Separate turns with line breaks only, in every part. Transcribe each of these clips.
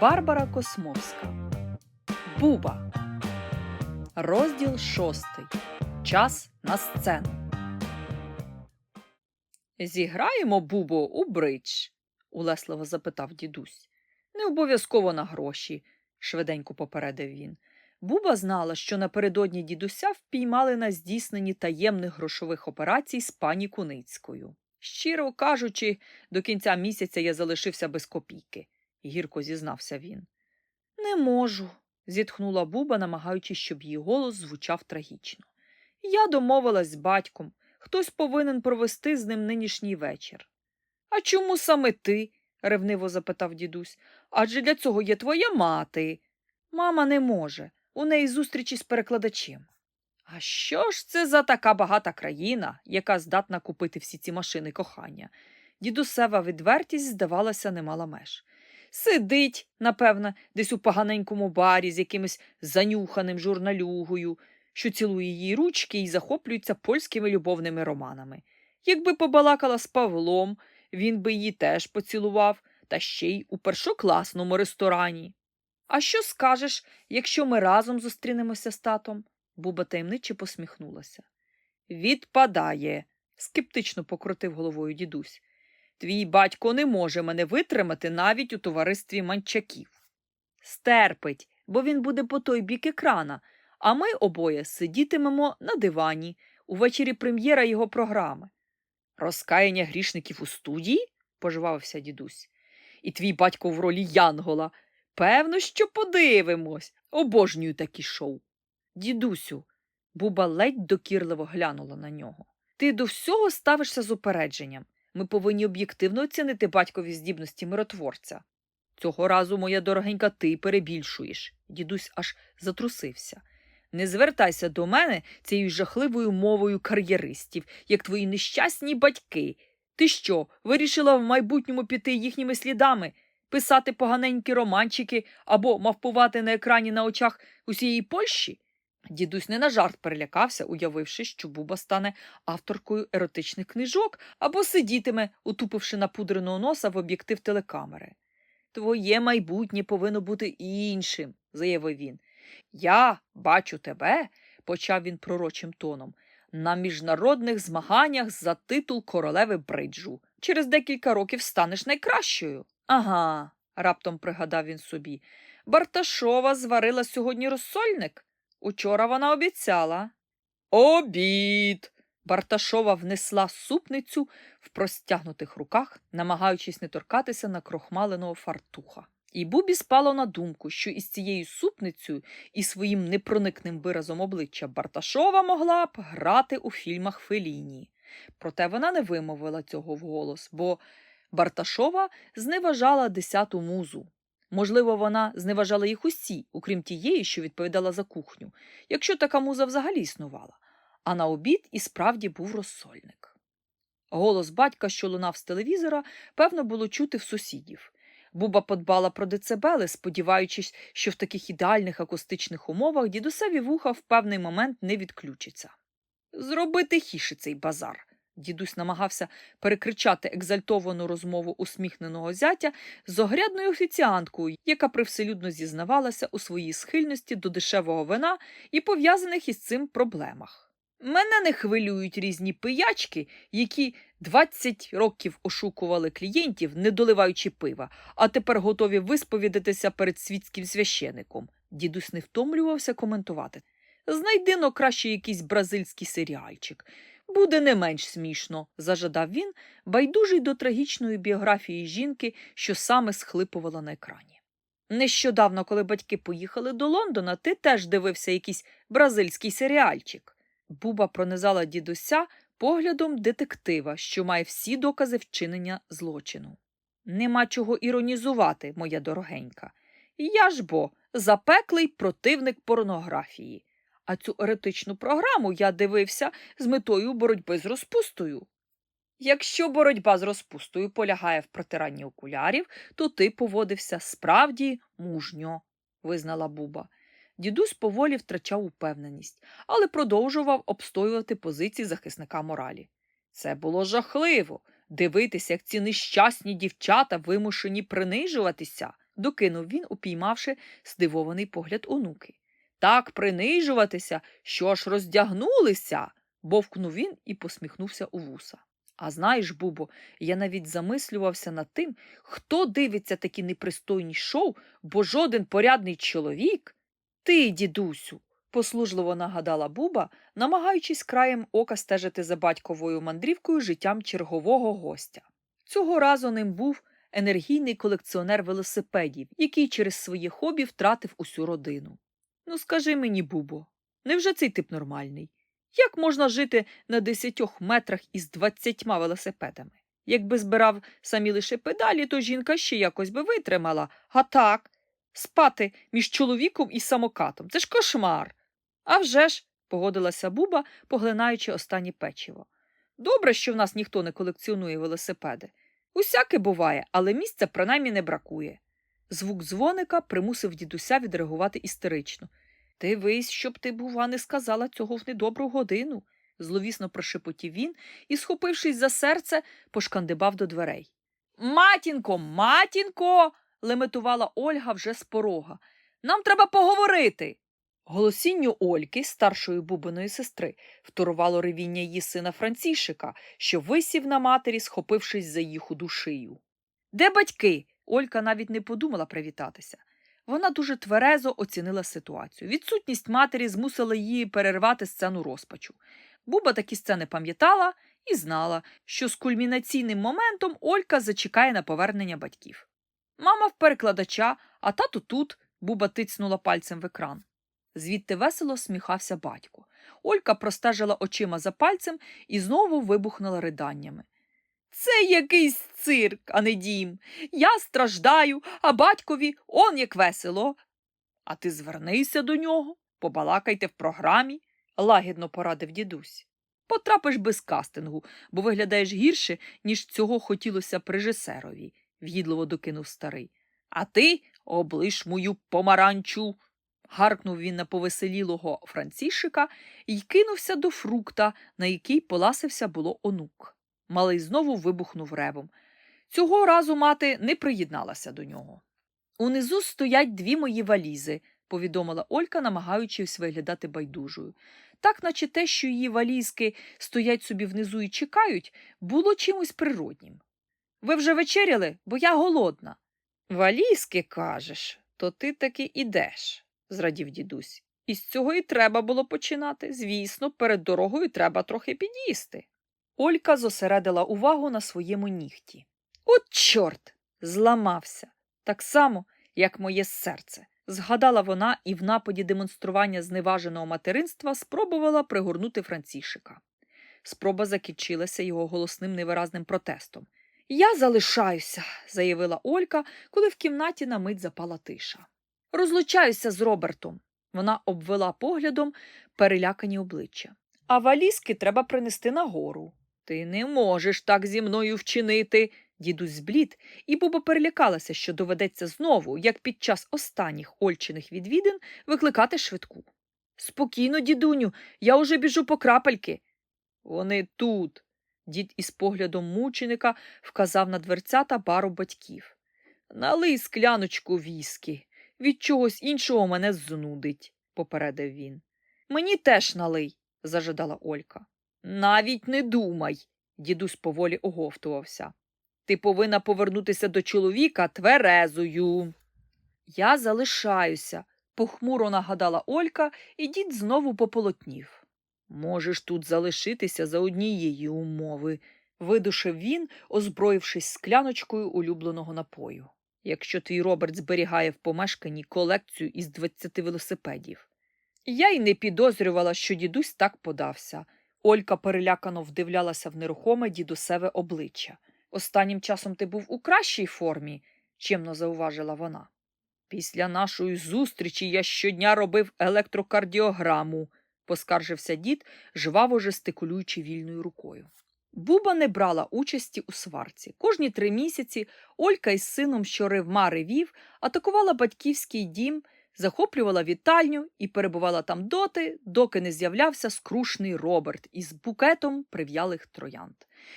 Барбара Космовська. Буба. Розділ шостий. Час на сцену. Зіграємо, Бубо, у бридж? улесливо запитав дідусь. Не обов'язково на гроші, швиденько попередив він. Буба знала, що напередодні дідуся впіймали на здійсненні таємних грошових операцій з пані Куницькою. Щиро кажучи, до кінця місяця я залишився без копійки, гірко зізнався він. Не можу, зітхнула Буба, намагаючись, щоб її голос звучав трагічно. Я домовилась з батьком. Хтось повинен провести з ним нинішній вечір. А чому саме ти? ревниво запитав дідусь. Адже для цього є твоя мати. Мама не може. У неї зустрічі з перекладачем. А що ж це за така багата країна, яка здатна купити всі ці машини кохання? Дідусева відвертість, здавалося, не мала меж. Сидить, напевно, десь у поганенькому барі з якимось занюханим журналюгою, що цілує її ручки і захоплюється польськими любовними романами. Якби побалакала з Павлом, він би її теж поцілував, та ще й у першокласному ресторані. А що скажеш, якщо ми разом зустрінемося з татом? Буба таємниче посміхнулася. Відпадає, скептично покрутив головою дідусь. Твій батько не може мене витримати навіть у товаристві манчаків. Стерпить, бо він буде по той бік екрана, а ми обоє сидітимемо на дивані увечері прем'єра його програми. Розкаяння грішників у студії? пожвавився дідусь. І твій батько в ролі Янгола. Певно, що подивимось. Обожнюю такі шоу. Дідусю, Буба ледь докірливо глянула на нього. Ти до всього ставишся з упередженням. Ми повинні об'єктивно оцінити батькові здібності миротворця. Цього разу, моя дорогенька, ти перебільшуєш. Дідусь аж затрусився. Не звертайся до мене цією жахливою мовою кар'єристів, як твої нещасні батьки. Ти що, вирішила в майбутньому піти їхніми слідами, писати поганенькі романчики або мавпувати на екрані на очах усієї Польщі? Дідусь не на жарт перелякався, уявивши, що Буба стане авторкою еротичних книжок або сидітиме, утупивши напудреного носа в об'єктив телекамери. Твоє майбутнє повинно бути іншим, заявив він. Я бачу тебе, почав він пророчим тоном, на міжнародних змаганнях за титул королеви бриджу. Через декілька років станеш найкращою. Ага, раптом пригадав він собі. Барташова зварила сьогодні розсольник. Учора вона обіцяла. Обід. Барташова внесла супницю в простягнутих руках, намагаючись не торкатися на крохмаленого фартуха. І Бубі спало на думку, що із цією супницею і своїм непроникним виразом обличчя Барташова могла б грати у фільмах Феліні. Проте вона не вимовила цього вголос, бо Барташова зневажала десяту музу. Можливо, вона зневажала їх усі, окрім тієї, що відповідала за кухню, якщо така муза взагалі існувала. А на обід і справді був розсольник. Голос батька, що лунав з телевізора, певно, було чути в сусідів. Буба подбала про децибели, сподіваючись, що в таких ідеальних акустичних умовах дідусеві вуха в певний момент не відключаться. Зроби тихіше цей базар. Дідусь намагався перекричати екзальтовану розмову усміхненого зятя з огрядною офіціанткою, яка привселюдно зізнавалася у своїй схильності до дешевого вина і пов'язаних із цим проблемах. Мене не хвилюють різні пиячки, які 20 років ошукували клієнтів, не доливаючи пива, а тепер готові висповідатися перед світським священиком. Дідусь не втомлювався коментувати. Знайди но краще якийсь бразильський серіальчик. Буде не менш смішно, зажадав він, байдужий до трагічної біографії жінки, що саме схлипувала на екрані. Нещодавно, коли батьки поїхали до Лондона, ти теж дивився якийсь бразильський серіальчик. Буба пронизала дідуся поглядом детектива, що має всі докази вчинення злочину. Нема чого іронізувати, моя дорогенька. Я ж бо запеклий противник порнографії. А цю еретичну програму я дивився з метою боротьби з розпустою. Якщо боротьба з розпустою полягає в протиранні окулярів, то ти поводився справді мужньо, визнала Буба. Дідусь поволі втрачав упевненість, але продовжував обстоювати позиції захисника моралі. Це було жахливо дивитися, як ці нещасні дівчата вимушені принижуватися. докинув він, упіймавши здивований погляд онуки. Так принижуватися, що ж роздягнулися, бовкнув він і посміхнувся у вуса. А знаєш, Бубо, я навіть замислювався над тим, хто дивиться такі непристойні шоу, бо жоден порядний чоловік. Ти, дідусю, послужливо нагадала Буба, намагаючись краєм ока стежити за батьковою мандрівкою життям чергового гостя. Цього разу ним був енергійний колекціонер велосипедів, який через своє хобі втратив усю родину. Ну, скажи мені, Бубо, невже цей тип нормальний? Як можна жити на десятьох метрах із двадцятьма велосипедами? Якби збирав самі лише педалі, то жінка ще якось би витримала. А так, спати між чоловіком і самокатом. Це ж кошмар. «А вже ж», – погодилася Буба, поглинаючи останнє печиво. Добре, що в нас ніхто не колекціонує велосипеди. Усяке буває, але місця принаймні не бракує. Звук дзвоника примусив дідуся відреагувати істерично. Дивись, щоб ти, бува, не сказала цього в недобру годину, зловісно прошепотів він і, схопившись за серце, пошкандибав до дверей. Матінко, матінко. леметувала Ольга вже з порога. Нам треба поговорити. Голосінню Ольки, старшої бубиної сестри, вторувало ревіння її сина Францішика, що висів на матері, схопившись за її худу шию. Де батьки? Олька навіть не подумала привітатися. Вона дуже тверезо оцінила ситуацію. Відсутність матері змусила її перервати сцену розпачу. Буба такі сцени пам'ятала і знала, що з кульмінаційним моментом Олька зачекає на повернення батьків. Мама в перекладача, а тато тут, Буба тицнула пальцем в екран. Звідти весело сміхався батько. Олька простежила очима за пальцем і знову вибухнула риданнями. Це якийсь цирк, а не дім. Я страждаю, а батькові он як весело. А ти звернися до нього, побалакайте в програмі, лагідно порадив дідусь. Потрапиш без кастингу, бо виглядаєш гірше, ніж цього хотілося б режисерові, в'їдливо докинув старий. А ти облиш мою помаранчу. гаркнув він на повеселілого Францішика і кинувся до фрукта, на який поласився було онук. Малий знову вибухнув ревом. Цього разу мати не приєдналася до нього. Унизу стоять дві мої валізи, повідомила Олька, намагаючись виглядати байдужою. Так, наче те, що її валізки стоять собі внизу і чекають, було чимось природнім. Ви вже вечеряли, бо я голодна. Валізки, кажеш, то ти таки ідеш, зрадів дідусь. Із цього і треба було починати. Звісно, перед дорогою треба трохи під'їсти. Олька зосередила увагу на своєму нігті. От, чорт, зламався, так само, як моє серце. Згадала вона і в нападі демонстрування зневаженого материнства спробувала пригорнути Францішика. Спроба закінчилася його голосним невиразним протестом. Я залишаюся, заявила Олька, коли в кімнаті на мить запала тиша. Розлучаюся з Робертом. Вона обвела поглядом перелякані обличчя. А валізки треба принести нагору. Ти не можеш так зі мною вчинити. Дідусь зблід, і Буба перелякалася, що доведеться знову, як під час останніх Ольчиних відвідин, викликати швидку. Спокійно, дідуню, я уже біжу по крапельки. Вони тут. Дід із поглядом мученика вказав на дверцята бару батьків. Налий скляночку віскі. Від чогось іншого мене знудить, попередив він. Мені теж налий, зажадала Олька. Навіть не думай, дідусь поволі оговтувався. Ти повинна повернутися до чоловіка тверезою. Я залишаюся, похмуро нагадала Олька, і дід знову пополотнів. Можеш тут залишитися за однієї умови, видушив він, озброївшись скляночкою улюбленого напою. Якщо твій Роберт зберігає в помешканні колекцію із двадцяти велосипедів. Я й не підозрювала, що дідусь так подався. Олька перелякано вдивлялася в нерухоме дідусеве обличчя. Останнім часом ти був у кращій формі, чемно зауважила вона. Після нашої зустрічі я щодня робив електрокардіограму, поскаржився дід, жваво жестикулюючи вільною рукою. Буба не брала участі у сварці. Кожні три місяці Олька із сином, що ревма ревів, атакувала батьківський дім, захоплювала вітальню і перебувала там доти, доки не з'являвся скрушний Роберт із букетом прив'ялих троянд.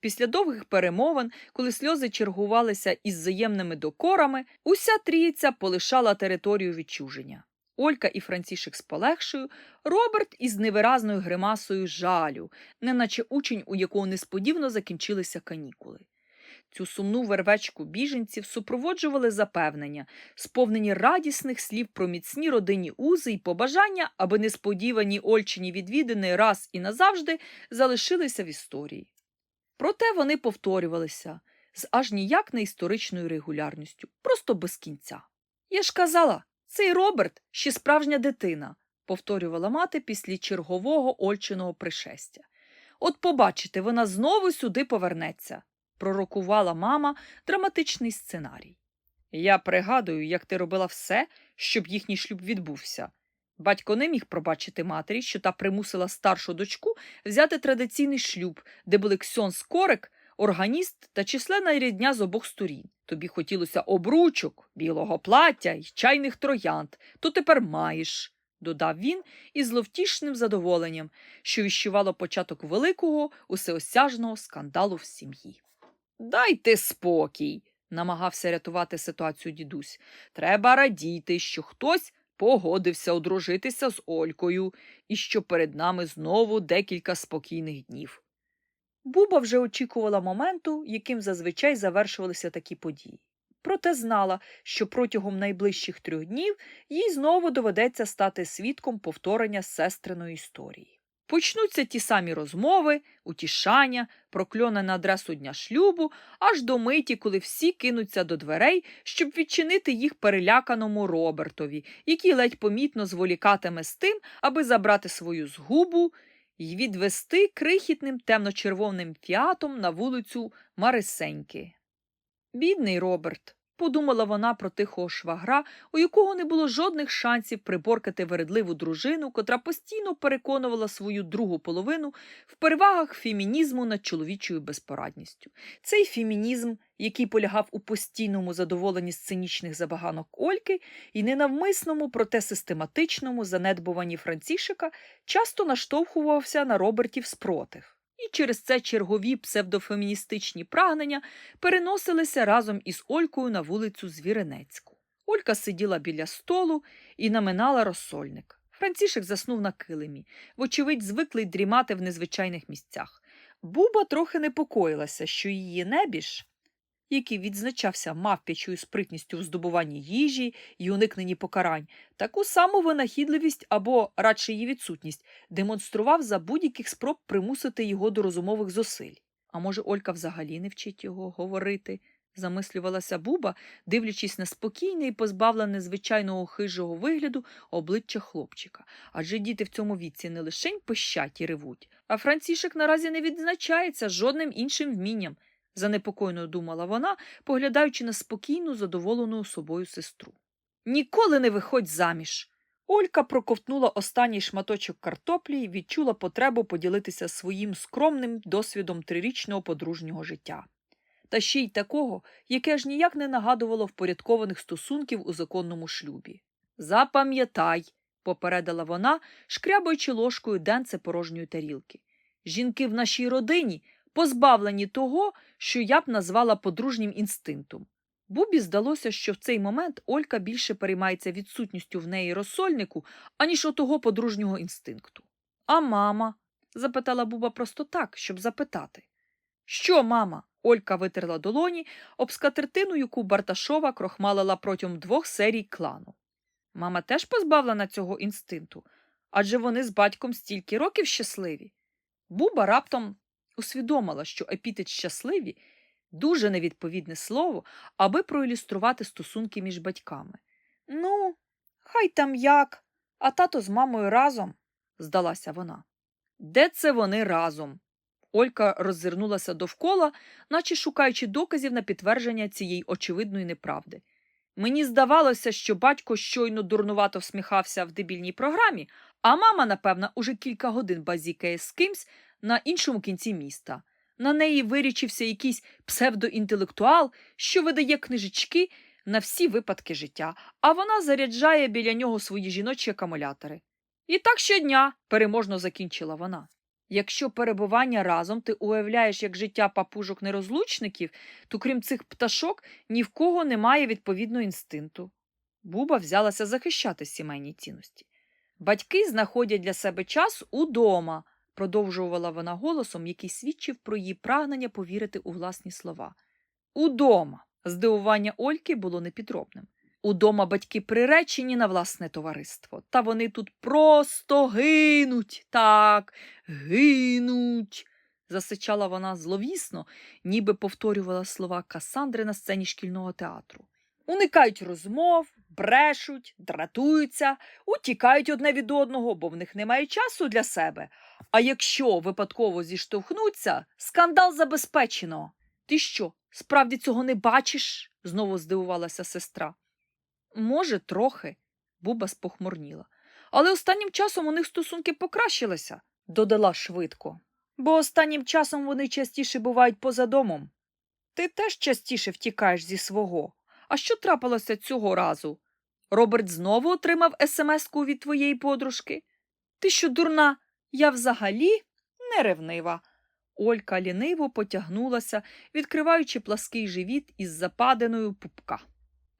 Після довгих перемовин, коли сльози чергувалися із взаємними докорами, уся трійця полишала територію відчуження. Олька і Францішек з полегшою, Роберт із невиразною гримасою жалю, неначе учень, у якого несподівано закінчилися канікули. Цю сумну вервечку біженців супроводжували запевнення, сповнені радісних слів про міцні родинні узи і побажання, аби несподівані Ольчині відвідини раз і назавжди залишилися в історії. Проте вони повторювалися з аж ніяк не історичною регулярністю, просто без кінця. Я ж казала, цей Роберт ще справжня дитина, повторювала мати після чергового Ольчиного пришестя. От побачите, вона знову сюди повернеться, пророкувала мама драматичний сценарій. Я пригадую, як ти робила все, щоб їхній шлюб відбувся. Батько не міг пробачити матері, що та примусила старшу дочку взяти традиційний шлюб, де були Ксьон Скорик, органіст та численна рідня з обох сторін. Тобі хотілося обручок, білого плаття й чайних троянд, то тепер маєш, додав він із зловтішним задоволенням, що віщувало початок великого, усеосяжного скандалу в сім'ї. Дайте спокій, намагався рятувати ситуацію дідусь. Треба радіти, що хтось погодився одружитися з Олькою і що перед нами знову декілька спокійних днів. Буба вже очікувала моменту, яким зазвичай завершувалися такі події. Проте знала, що протягом найближчих трьох днів їй знову доведеться стати свідком повторення сестриної історії. Почнуться ті самі розмови, утішання, прокльони на адресу дня шлюбу, аж до миті, коли всі кинуться до дверей, щоб відчинити їх переляканому Робертові, який ледь помітно зволікатиме з тим, аби забрати свою згубу й відвести крихітним темно-червоним фіатом на вулицю Марисеньки. Бідний Роберт, подумала вона про тихого швагра, у якого не було жодних шансів приборкати вередливу дружину, котра постійно переконувала свою другу половину в перевагах фемінізму над чоловічою безпорадністю. Цей фемінізм, який полягав у постійному задоволенні сценічних забаганок Ольки і ненавмисному, проте систематичному занедбуванні Францішика, часто наштовхувався на Робертів спротив. І через це чергові псевдофеміністичні прагнення переносилися разом із Олькою на вулицю Звіренецьку. Олька сиділа біля столу і наминала розсольник. Францішек заснув на килимі, вочевидь, звиклий дрімати в незвичайних місцях. Буба трохи непокоїлася, що її небіж, який відзначався мавпячою спритністю в здобуванні їжі й уникненні покарань, таку саму винахідливість або радше її відсутність демонстрував за будь-яких спроб примусити його до розумових зусиль. А може, Олька взагалі не вчить його говорити? замислювалася Буба, дивлячись на спокійне і позбавлене звичайного хижого вигляду обличчя хлопчика. Адже діти в цьому віці не лишень пищать і ревуть, а Францішек наразі не відзначається жодним іншим вмінням, занепокойно думала вона, поглядаючи на спокійну, задоволену собою сестру. Ніколи не виходь заміж. Олька проковтнула останній шматочок картоплі і відчула потребу поділитися своїм скромним досвідом трирічного подружнього життя. Та ще й такого, яке ж ніяк не нагадувало впорядкованих стосунків у законному шлюбі. Запам'ятай, попередила вона, шкрябаючи ложкою денце порожньої тарілки. Жінки в нашій родині позбавлені того, що я б назвала подружнім інстинктом. Бубі здалося, що в цей момент Олька більше переймається відсутністю в неї розсольнику, аніж отого подружнього інстинкту. А мама? запитала Буба просто так, щоб запитати. Що, мама? Олька витерла долоні об скатертину, яку Барташова крохмалила протягом двох серій клану. Мама теж позбавлена цього інстинкту, адже вони з батьком стільки років щасливі. Буба раптом усвідомила, що епітет щасливі дуже невідповідне слово, аби проілюструвати стосунки між батьками. Ну, хай там як, а тато з мамою разом, здалася вона. Де це вони разом? Олька роззирнулася довкола, наче шукаючи доказів на підтвердження цієї очевидної неправди. Мені здавалося, що батько щойно дурнувато всміхався в дебільній програмі, а мама, напевно, уже кілька годин базікає з кимсь на іншому кінці міста. На неї вирічився якийсь псевдоінтелектуал, що видає книжечки, на всі випадки життя, а вона заряджає біля нього свої жіночі акумулятори. І так щодня переможно закінчила вона. Якщо перебування разом ти уявляєш як життя папужок-нерозлучників, то крім цих пташок ні в кого немає відповідного інстинкту. Буба взялася захищати сімейні цінності. Батьки знаходять для себе час удома, продовжувала вона голосом, який свідчив про її прагнення повірити у власні слова. Удома. Здивування Ольки було непідробним. Удома батьки приречені на власне товариство, та вони тут просто гинуть, так, гинуть. засичала вона зловісно, ніби повторювала слова Касандри на сцені шкільного театру. Уникають розмов, брешуть, дратуються, утікають одне від одного, бо в них немає часу для себе. А якщо випадково зіштовхнуться, скандал забезпечено. Ти що, справді цього не бачиш? знову здивувалася сестра. Може, трохи, Буба спохмурніла. Але останнім часом у них стосунки покращилися, додала швидко. Бо останнім часом вони частіше бувають поза домом. Ти теж частіше втікаєш зі свого. А що трапилося цього разу? Роберт знову отримав смс-ку від твоєї подружки? Ти що, дурна? Я взагалі не ревнива. Олька ліниво потягнулася, відкриваючи плаский живіт із западиною пупка.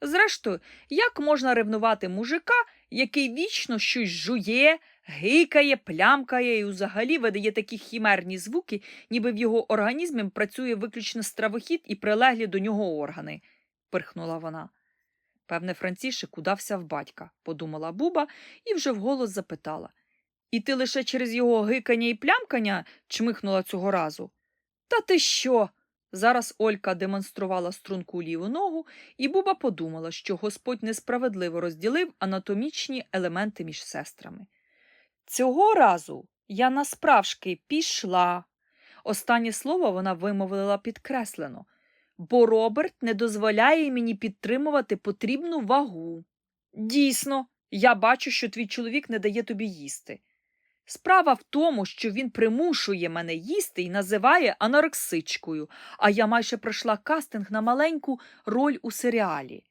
Зрештою, як можна ревнувати мужика, який вічно щось жує, гикає, плямкає і взагалі видає такі хімерні звуки, ніби в його організмі працює виключно стравохід і прилеглі до нього органи, пирхнула вона. Певне, Францішик удався в батька, подумала Буба і вже вголос запитала. І ти лише через його гикання і плямкання чмихнула цього разу? Та ти що? Зараз Олька демонструвала струнку ліву ногу, і Буба подумала, що Господь несправедливо розділив анатомічні елементи між сестрами. Цього разу я насправжки пішла. Останнє слово вона вимовила підкреслено, бо Роберт не дозволяє мені підтримувати потрібну вагу. Дійсно, я бачу, що твій чоловік не дає тобі їсти. Справа в тому, що він примушує мене їсти і називає анорексичкою, а я майже пройшла кастинг на маленьку роль у серіалі.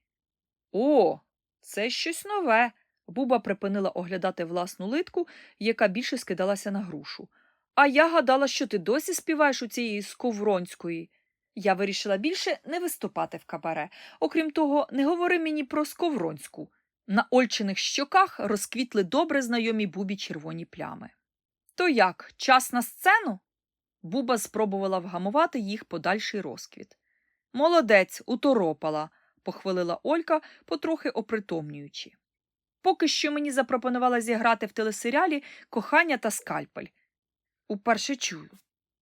О, це щось нове. Буба припинила оглядати власну литку, яка більше скидалася на грушу. А я гадала, що ти досі співаєш у цієї Сковронської. Я вирішила більше не виступати в кабаре. Окрім того, не говори мені про Сковронську. На Ольчиних щоках розквітли добре знайомі Бубі червоні плями. То як, час на сцену? Буба спробувала вгамувати їх подальший розквіт. Молодець, уторопала, похвалила Олька, потрохи опритомнюючи. Поки що мені запропонувала зіграти в телесеріалі кохання та скальпель. Уперше чую,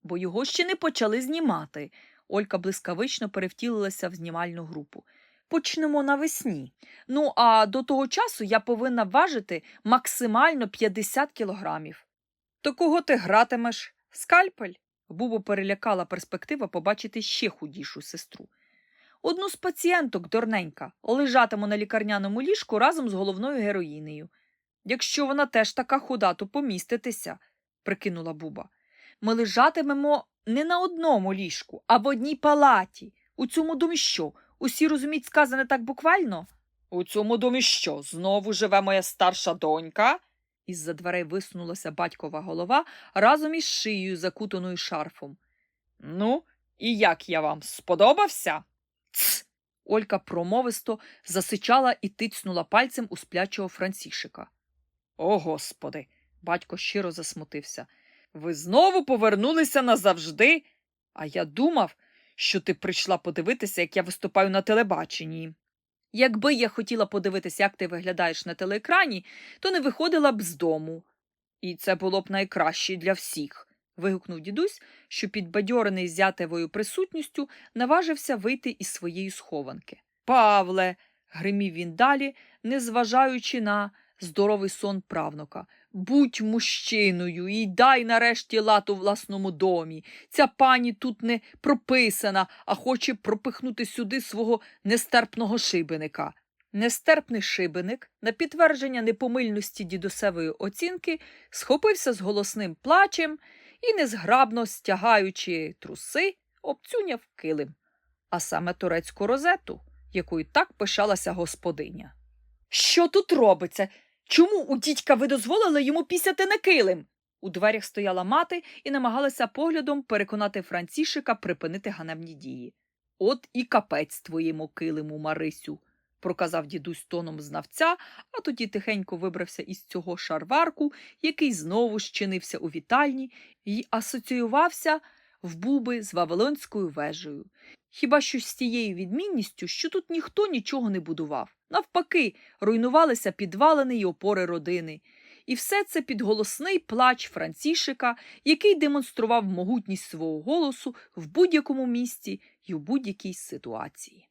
бо його ще не почали знімати. Олька блискавично перевтілилася в знімальну групу. Почнемо навесні. Ну, а до того часу я повинна важити максимально 50 кілограмів. То кого ти гратимеш? Скальпель? Бубу перелякала перспектива побачити ще худішу сестру. Одну з пацієнток, дурненька, лежатиму на лікарняному ліжку разом з головною героїнею. Якщо вона теж така худа, то поміститися, прикинула Буба. Ми лежатимемо не на одному ліжку, а в одній палаті. У цьому домі що? Усі розуміють сказане так буквально? У цьому домі що? Знову живе моя старша донька? Із-за дверей висунулася батькова голова разом із шиєю, закутаною шарфом. Ну, і як я вам сподобався? Цс. Олька промовисто засичала і тицнула пальцем у сплячого Францішика. О, господи. Батько щиро засмутився. Ви знову повернулися назавжди. А я думав, що ти прийшла подивитися, як я виступаю на телебаченні. Якби я хотіла подивитися, як ти виглядаєш на телеекрані, то не виходила б з дому. І це було б найкраще для всіх. вигукнув дідусь, що, підбадьорений зятевою присутністю, наважився вийти із своєї схованки. Павле. гримів він далі, незважаючи на здоровий сон правнука. Будь мужчиною і дай нарешті лад у власному домі. Ця пані тут не прописана, а хоче пропихнути сюди свого нестерпного шибеника. Нестерпний шибеник, на підтвердження непомильності дідусевої оцінки, схопився з голосним плачем і, незграбно стягаючи труси, обцюняв килим, а саме турецьку розету, якою так пишалася господиня. Що тут робиться? Чому у дідька ви дозволили йому пісяти на килим? У дверях стояла мати і намагалася поглядом переконати Францішика припинити ганебні дії. От і капець твоєму килиму, Марисю, проказав дідусь тоном знавця, а тоді тихенько вибрався із цього шарварку, який знову щинився у вітальні і асоціювався в буби з Вавилонською вежею. Хіба що з тією відмінністю, що тут ніхто нічого не будував. Навпаки, руйнувалися підвалини й опори родини. І все це під голосний плач Францішика, який демонстрував могутність свого голосу в будь-якому місці і в будь-якій ситуації.